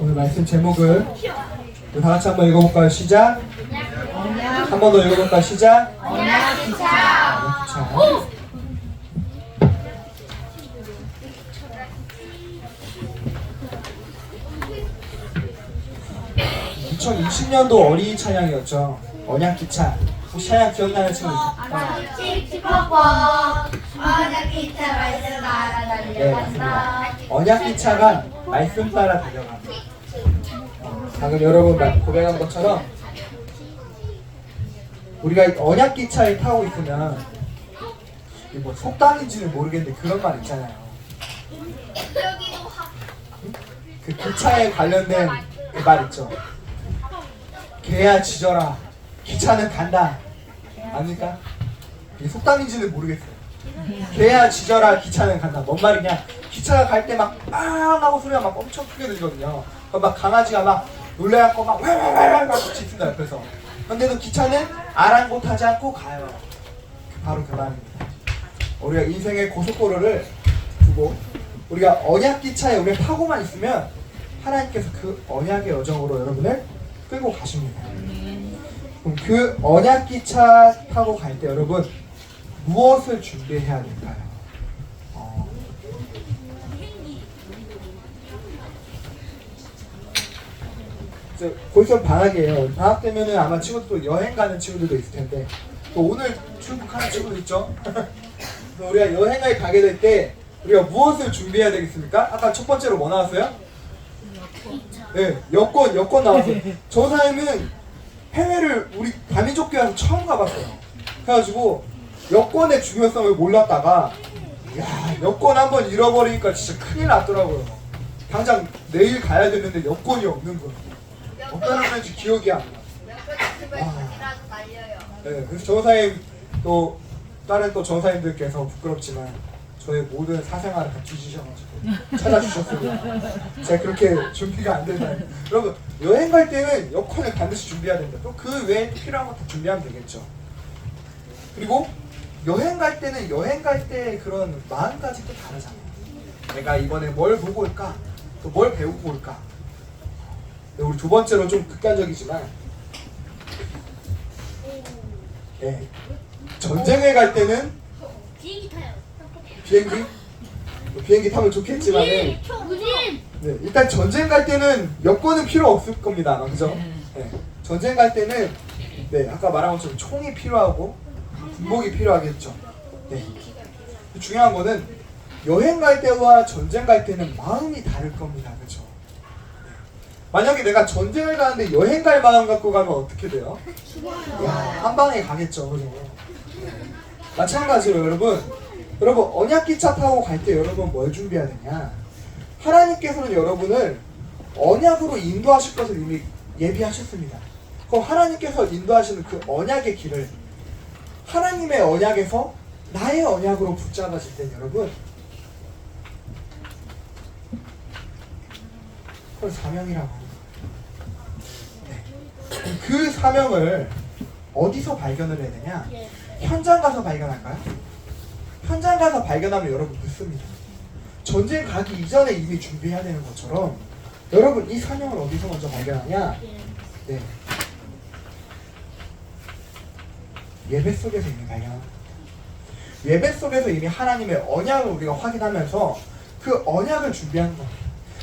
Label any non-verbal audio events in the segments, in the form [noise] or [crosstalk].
오늘 말씀 제목을 다 같이 한번 읽어볼까요? 시작. 한 번 더 읽어볼까요? 시작. 자, 2020년도 어린이 찬양이었죠. 언약 기차. 혹시 찬양 기억나는 친구? 칙칙퍼퍼 어느 기차 말씀 네, 맞습니다. 달려간다 언약 기차가 말씀 따라. 어, 방금 여러분 말- 고백한 것처럼 우리가 언약 기차에 타고 있으면 이게 뭐 속담인지는 모르겠는데 그런 말 있잖아요. 그 기차에 관련된 그 말 있죠. 개야 짖어라. 기차는 간다. 아닙니까? 속담인지는 모르겠어요. 개야 짖어라 기차는 간다. 뭔 말이냐? 기차가 갈 때 막 빵 하고 소리가 막 엄청 크게 들리거든요. 그럼 막 강아지가 막 놀래갖고 막 왈왈왈왈 막 짖습니다 옆에서. 근데도 기차는 아랑곳하지 않고 가요. 그 바로 그 말입니다. 우리가 인생의 고속도로를 두고 우리가 언약 기차에 우리가 타고만 있으면 하나님께서 그 언약의 여정으로 여러분을 끌고 가십니다. 그럼 그 언약 기차 타고 갈 때 여러분 무엇을 준비해야 될까요? 어, 있으면 방학이에요. 방학 되면은 아마 친구들 도 여행 가는 친구들도 있을 텐데 또 오늘 출국하는 친구도 있죠. [laughs] 우리가 여행을 가게 될 때 우리가 무엇을 준비해야 되겠습니까? 아까 첫 번째로 뭐 나왔어요? 네, 여권 여권 나왔어요. 저 사람은 해외를 우리 다민족 교회에서 처음 가봤어요. 그래가지고 여권의 중요성을 몰랐다가 야 여권 한번 잃어버리니까 진짜 큰일 났더라고요. 당장 내일 가야 되는데 여권이 없는 거예요. 어떤 하는지 기억이 안 나. 달려요 네, 그래서 전사님 또 다른 또 전사님들께서 부끄럽지만 저의 모든 사생활을 다 뒤지셔가지고 찾아주셨습니다. 제가 그렇게 준비가 안 된다. 여러분 여행 갈 때는 여권을 반드시 준비해야 된다. 또 그 외에 필요한 거다 준비하면 되겠죠. 그리고 여행 갈 때는 여행 갈 때 그런 마음가짐 또 다르잖아요. 내가 이번에 뭘 보고 올까? 또 뭘 배우고 올까? 네, 우리 두 번째로 좀 극단적이지만 네. 전쟁에 갈 때는 비행기 타요 비행기 비행기 타면 좋겠지만은 무진 네, 일단 전쟁 갈 때는 여권은 필요 없을 겁니다 아마 그죠? 네. 전쟁 갈 때는 네 아까 말한 것처럼 총이 필요하고 군복이 필요하겠죠 네. 중요한 거는 여행 갈 때와 전쟁 갈 때는 마음이 다를 겁니다 그죠? 네. 만약에 내가 전쟁을 가는데 여행 갈 마음 갖고 가면 어떻게 돼요? 야, 한 방에 가겠죠 그죠? 마찬가지로 여러분 여러분 언약 기차 타고 갈 때 여러분 뭘 준비해야 되냐 하나님께서는 여러분을 언약으로 인도하실 것을 이미 예비하셨습니다 그럼 하나님께서 인도하시는 그 언약의 길을 하나님의 언약에서 나의 언약으로 붙잡아질 때 여러분 그걸 사명이라고. 그 사명을 어디서 발견을 해야 되냐 현장 가서 발견할까요? 현장 가서 발견하면 여러분 늦습니다. 전쟁 가기 이전에 이미 준비해야 되는 것처럼 여러분 이 사명을 어디서 먼저 발견하냐? 네. 예배 속에서 이미 발견합니다. 예배 속에서 이미 하나님의 언약을 우리가 확인하면서 그 언약을 준비하는 겁니다.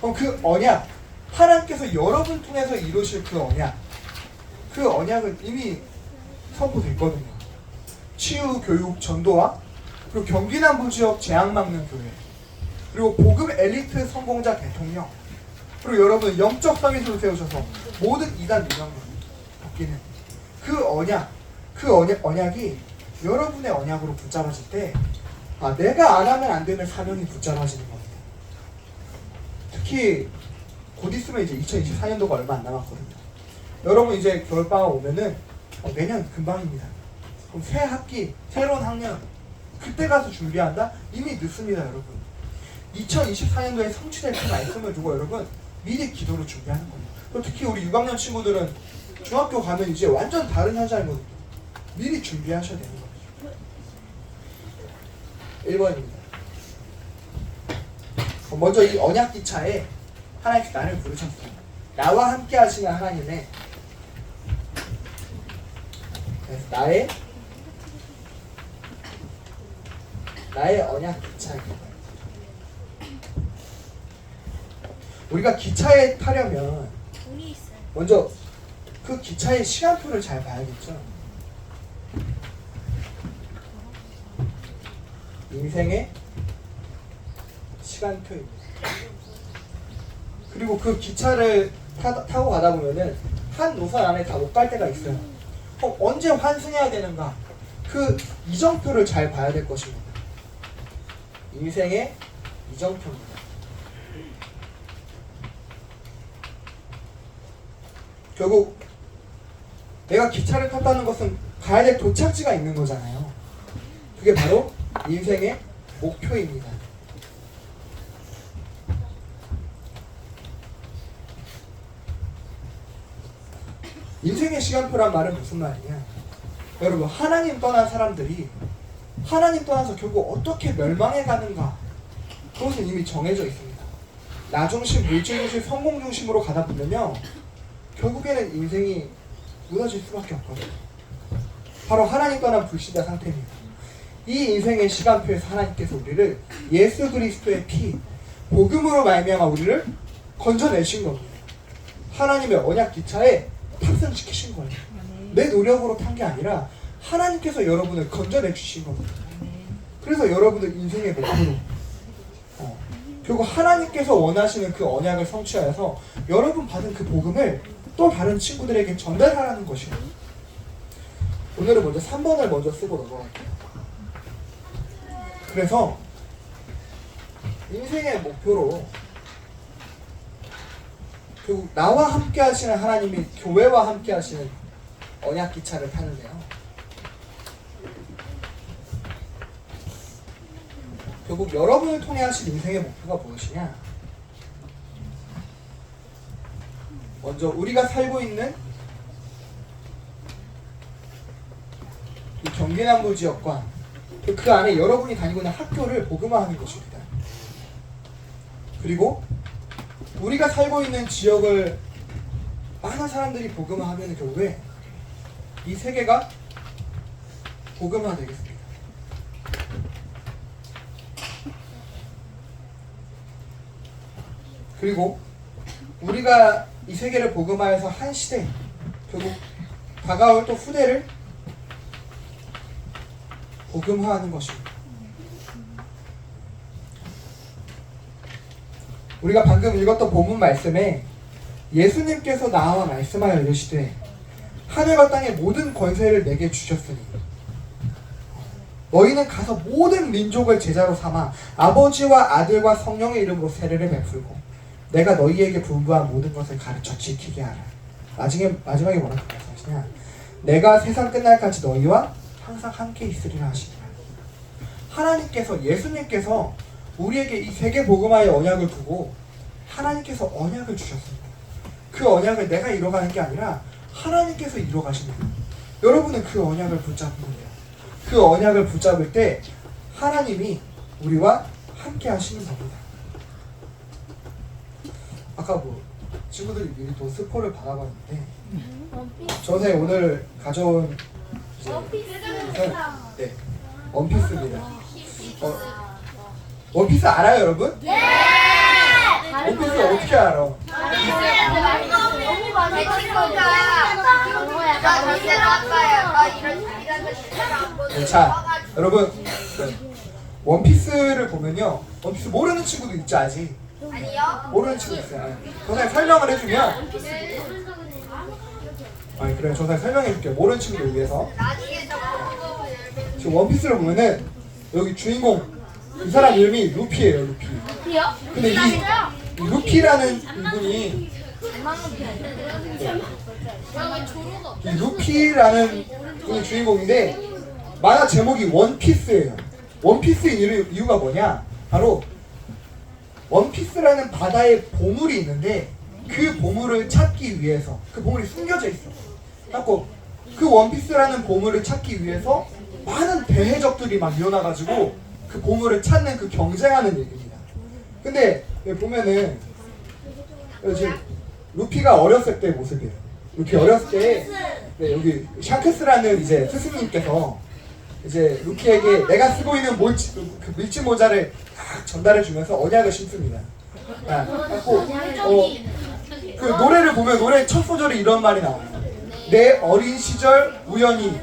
그럼 그 언약, 하나님께서 여러분 통해서 이루실 그 언약, 그 언약은 이미 선포됐거든요. 치유 교육 전도와 그리고 경기 남부 지역 재앙 막는 교회 그리고 복음 엘리트 성공자 대통령 그리고 여러분 영적 서밋을 세우셔서 모든 이단 유명을 바뀌는 그 언약 그 언약, 언약이 여러분의 언약으로 붙잡아질 때 아, 내가 안 하면 안 되는 사명이 붙잡아지는 겁니다. 특히 곧 있으면 이제 2024년도가 얼마 안 남았거든요. 여러분 이제 겨울방학 오면은 어, 내년 금방입니다. 그럼 새 학기, 새로운 학년 그때 가서 준비한다? 이미 늦습니다, 여러분. 2024년도에 성취될 그 말씀을 두고 여러분 미리 기도로 준비하는 겁니다. 또 특히 우리 6학년 친구들은 중학교 가면 이제 완전 다른 현장이거든요. 미리 준비하셔야 되는 거죠. 1번입니다. 먼저 이 언약 기차에 하나님께서 나를 부르셨어요. 나와 함께 하시는 하나님의 나의 나의 언약 기차입니다. 우리가 기차에 타려면. 먼저 그 기차의 시간표를 잘 봐야겠죠. 인생의 시간표입니다. 그리고 그 기차를 타, 타고 가다 보면은 한 노선 안에 다 못 갈 때가 있어요. 그럼 언제 환승해야 되는가? 그 이정표를 잘 봐야 될 것입니다. 인생의 이정표입니다. 결국 내가 기차를 탔다는 것은 가야 될 도착지가 있는 거잖아요. 그게 바로 인생의 목표입니다. 인생의 시간표란 말은 무슨 말이냐? 여러분 하나님 떠난 사람들이 하나님 떠나서 결국 어떻게 멸망해 가는가? 그것은 이미 정해져 있습니다. 나 중심, 물질 중심, 성공 중심으로 가다 보면요. 결국에는 인생이 무너질 수밖에 없거든요. 바로 하나님 떠난 불신자 상태입니다. 이 인생의 시간표에서 하나님께서 우리를 예수 그리스도의 피, 복음으로 말미암아 우리를 건져내신 겁니다. 하나님의 언약 기차에 탑승시키신 거예요. 내 노력으로 탄 게 아니라 하나님께서 여러분을 건져내 주신 겁니다. 그래서 여러분을 인생의 목표로 어, 결국 하나님께서 원하시는 그 언약을 성취하여서 여러분 받은 그 복음을 또 다른 친구들에게 전달하라는 것이에요. 오늘은 먼저 3번을 먼저 쓰고 넘어갈게요. 그래서 인생의 목표로 결국 나와 함께 하시는 하나님이 교회와 함께 하시는 언약 기차를 타는데요. 결국 여러분을 통해 하실 인생의 목표가 무엇이냐? 먼저 우리가 살고 있는 이 경기남부 지역과 그- 그 안에 여러분이 다니고 있는 학교를 복음화하는 것입니다. 그리고 우리가 살고 있는 지역을 많은 사람들이 복음화하면 결국에 이 세계가 복음화 되겠습니다. 그리고 우리가 이 세계를 복음화해서 한 시대 결국 다가올 또 후대를 복음화하는 것입니다. 우리가 방금 읽었던 본문 말씀에 예수님께서 나와 말씀하여 이르시되 하늘과 땅의 모든 권세를 내게 주셨으니 너희는 가서 모든 민족을 제자로 삼아 아버지와 아들과 성령의 이름으로 세례를 베풀고 내가 너희에게 분부한 모든 것을 가르쳐 지키게 하라. 나중에 마지막에 뭐라고 말씀하시냐? 내가 세상 끝날까지 너희와 항상 함께 있으리라 하시니라. 하나님께서 예수님께서 우리에게 이 세계 복음화의 언약을 두고 하나님께서 언약을 주셨습니다. 그 언약을 내가 이뤄가는 게 아니라 하나님께서 이뤄가시는 거예요. 여러분은 그 언약을 붙잡는 거예요. 그 언약을 붙잡을 때 하나님이 우리와 함께 하시는 겁니다. 아까 뭐 친구들이 미리 또 스포를 받아봤는데 전에 오늘 가져온 이제 네 원피스입니다. 어, 원피스 알아요 여러분? 네. 원피스 어떻게 알아? 네, 자 여러분 네. 원피스를 보면요 원피스 모르는 친구도 있지 아직 아니요. 모르는 친구 있어요. 전에 설명을 해주면 아니 그래 전에 설명해 줄게요. 모르는 친구들 위해서 지금 원피스를 보면은 여기 주인공 이 사람 이름이 루피예요 루피. 근데 이, 이 루피라는 이분이 이 루피라는 분이 주인공인데 만화 제목이 원피스예요. 원피스인 이유- 이유가 뭐냐? 바로 원피스라는 바다에 보물이 있는데 그 보물을 찾기 위해서 그 보물이 숨겨져 있어. 그래갖고 그 원피스라는 보물을 찾기 위해서 많은 대해적들이 막 일어나가지고 그 보물을 찾는 그 경쟁하는 얘기입니다. 근데 여기 보면은 어, 지금 루피가 어렸을 때 모습이에요. 루피 어렸을 때 네, 여기 샹크스라는 이제 스승님께서 이제 루피에게 내가 쓰고 있는 몰치, 그 밀짚 모자를 딱 전달해 주면서 언약을 심습니다. 아, 그래갖고 어, 그 노래를 보면 노래 첫 소절에 이런 말이 나와요. 내 어린 시절 우연히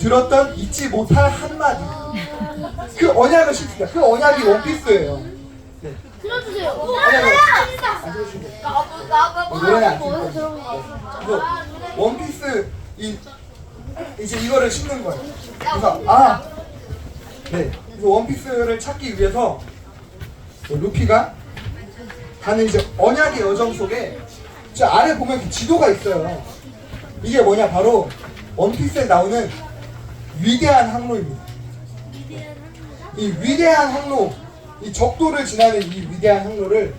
들었던 잊지 못할 한마디. 그 언약을 심습니다. 그 언약이 원피스예요. 네. 들어주세요. 언약을 안 나도 어, 노래는 안 듣고 그래서 원피스 이 이제 이거를 심는 거예요. 그래서 아 네. 그래서 원피스를 찾기 위해서 루피가 가는 이제 언약의 여정 속에 저 아래 보면 그 지도가 있어요. 이게 뭐냐 바로 원피스에 나오는 위대한 항로입니다. 이 위대한 항로, 이 적도를 지나는 이 위대한 항로를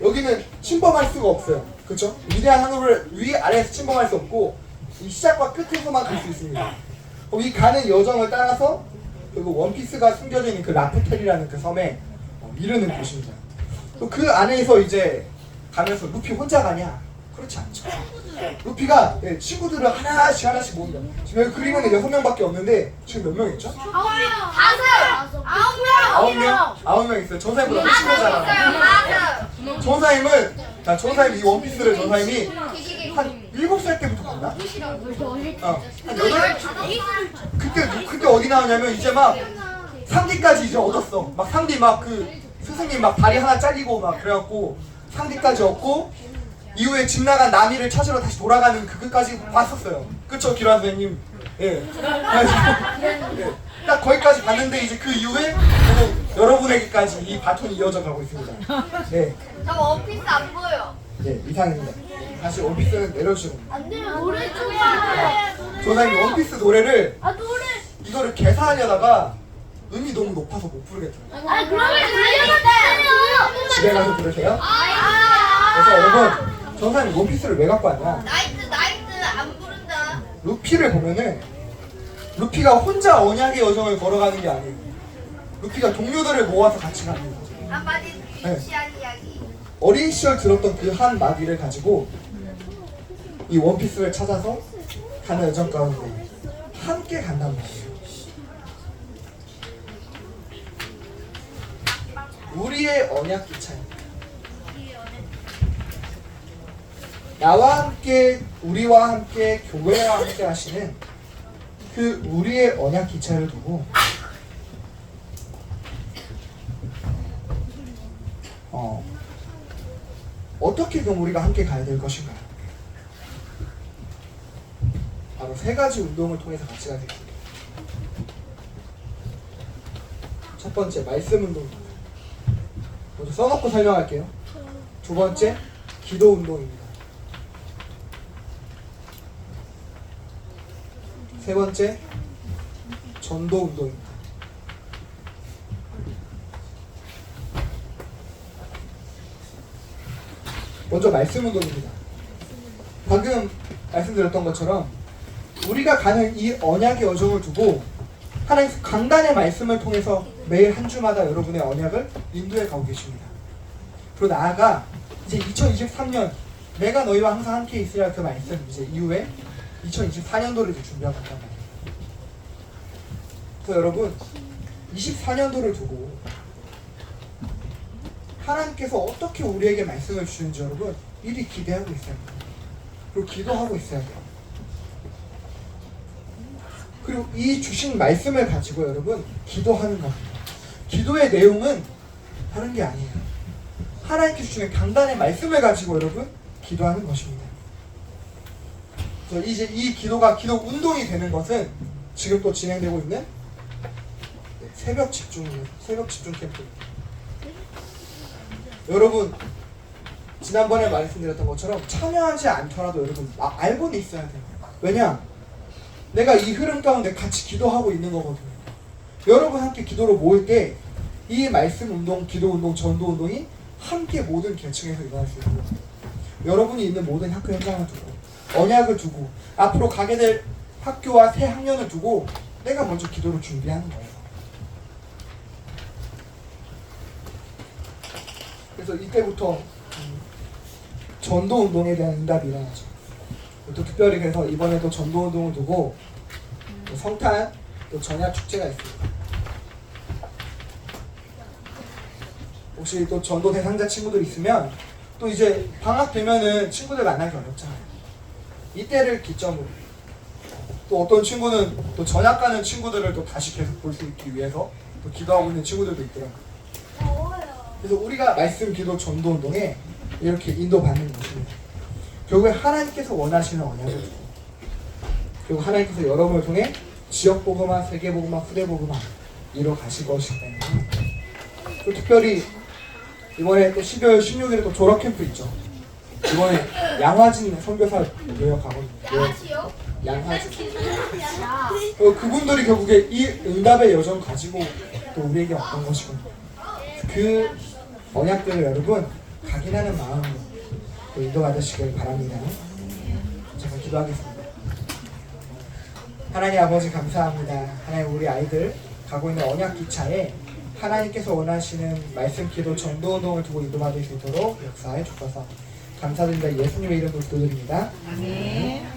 여기는 침범할 수가 없어요. 그렇죠? 위대한 항로를 위 아래에서 침범할 수 없고 이 시작과 끝에서만 갈 수 있습니다. 그럼 이 가는 여정을 따라서 결국 원피스가 숨겨져 있는 그 라프텔이라는 그 섬에 어, 이르는 곳입니다. 또 그 안에서 이제 가면서 루피 혼자 가냐? 그렇지 않죠. 루피가 예, 친구들을 하나씩 하나씩 모은다. 지금 여기 그림에는 여섯 명밖에 없는데 지금 몇 명 있죠? 아홉 명. 다섯. 아홉 명. 아홉 명? 아홉 명 있어요. 전사님보다 훨씬. 많잖아. 다섯. 전사님은 자 전사님 이 원피스를 전사님이 한 일곱 살 때부터 봤나? 어, 한 여덟 그때 그때 어디 나오냐면 이제 막 3기까지 이제 얻었어. 막 3기 막그 스승님 막 다리 하나 잘리고 막 그래갖고 3기까지 얻고 이후에 집 나간 나미를 찾으러 다시 돌아가는 그것까지 봤었어요. 그쵸 기란 선생님? 예. 예. 딱 거기까지 봤는데 이제 그 이후에 계속 여러분에게까지 이 바톤이 이어져 가고 있습니다. 네, 저 원피스 안 보여. 네 이상입니다. 다시 원피스는 내려주시고 안 돼요. 노래 좋아. 조사님 원피스 노래를 아 노래. 이거를 개사하려다가 음이 너무 높아서 못 부르겠더라고요. 아 그러면 들려주세요. 집에 가서 부르세요. 아. 그래서 여러분, 전사님 원피스를 왜 갖고 왔냐? 나이트 나이트 안 부른다. 루피를 보면은 루피가 혼자 언약의 여정을 걸어가는 게 아니에요. 루피가 동료들을 모아서 같이 가는 거죠. 한마디 네. 유치한 이야기. 어린 시절 들었던 그 한 마디를 가지고 이 원피스를 찾아서 가는 여정 가운데 함께 간단 말이에요. 우리의 언약 기차입니다. 나와 함께 우리와 함께 교회와 함께 하시는 그 우리의 언약 기차를 두고 어, 어떻게 그럼 우리가 함께 가야 될 것인가요? 바로 세 가지 운동을 통해서 같이 가야 되겠습니다. 첫 번째 말씀 운동입니다. 먼저 써놓고 설명할게요. 두 번째 기도 운동입니다. 세 번째 전도 운동입니다. 먼저 말씀 운동입니다. 방금 말씀드렸던 것처럼 우리가 가는 이 언약의 여정을 두고 하나님 강단의 말씀을 통해서 매일 한 주마다 여러분의 언약을 인도해 가고 계십니다. 그리고 나아가 이제 2023년 내가 너희와 항상 함께 있으라 그 말씀 이제 이후에 2024년도를 이제 준비하고 있단 말이에요. 그래서 여러분 24년도를 두고 하나님께서 어떻게 우리에게 말씀을 주는지 여러분 미리 기대하고 있어야 돼요. 그리고 기도하고 있어야 돼요. 그리고 이 주신 말씀을 가지고 여러분 기도하는 겁니다. 기도의 내용은 다른 게 아니에요. 하나님께 주시는 강단의 말씀을 가지고 여러분 기도하는 것입니다. 이제 이 기도가 기도 운동이 되는 것은 지금 또 진행되고 있는 네, 새벽 집중 새벽 집중 캠프입니다. 여러분 지난번에 말씀드렸던 것처럼 참여하지 않더라도 여러분 아, 알고는 있어야 돼요. 왜냐? 내가 이 흐름 가운데 같이 기도하고 있는 거거든요. 여러분 함께 기도로 모일 때 이 말씀 운동, 기도 운동, 전도 운동이 함께 모든 계층에서 일어날 수 있고 여러분이 있는 모든 학교 현장을 두고 언약을 두고 앞으로 가게 될 학교와 새 학년을 두고 내가 먼저 기도를 준비하는 거예요. 그래서 이때부터 음, 전도 운동에 대한 응답이 일어나죠. 또 특별히 그래서 이번에도 전도 운동을 두고 또 성탄 또 전야 축제가 있습니다. 혹시 또 전도 대상자 친구들 있으면 또 이제 방학 되면은 친구들 만나기 어렵잖아요. 이때를 기점으로 또 어떤 친구는 또 전학 가는 친구들을 또 다시 계속 볼 수 있기 위해서 또 기도하고 있는 친구들도 있더라고요. 그래서 우리가 말씀 기도 전도 운동에 이렇게 인도받는 것입니다. 결국에 하나님께서 원하시는 언약을 주고 그리고 하나님께서 여러분을 통해 지역 복음화, 세계 복음화, 후대 복음화 이뤄 가실 것이기 때문에 또 특별히 이번에 또 12월 16일에 또 졸업 캠프 있죠. 이번에 양화진 선교사 모여 가거든요. 양아치요? 양화진. 어, 그분들이 결국에 이 응답의 여정 가지고 또 우리에게 왔던 것이거든요. 그 언약들을 여러분 각인하는 마음으로 또 인도받으시길 바랍니다. 제가 기도하겠습니다. 하나님 아버지 감사합니다. 하나님 우리 아이들 가고 있는 언약 기차에 하나님께서 원하시는 말씀 기도 전도 운동을 두고 인도받을 수 있도록 역사해 주셔서 감사드립니다. 예수님의 이름으로 기도드립니다.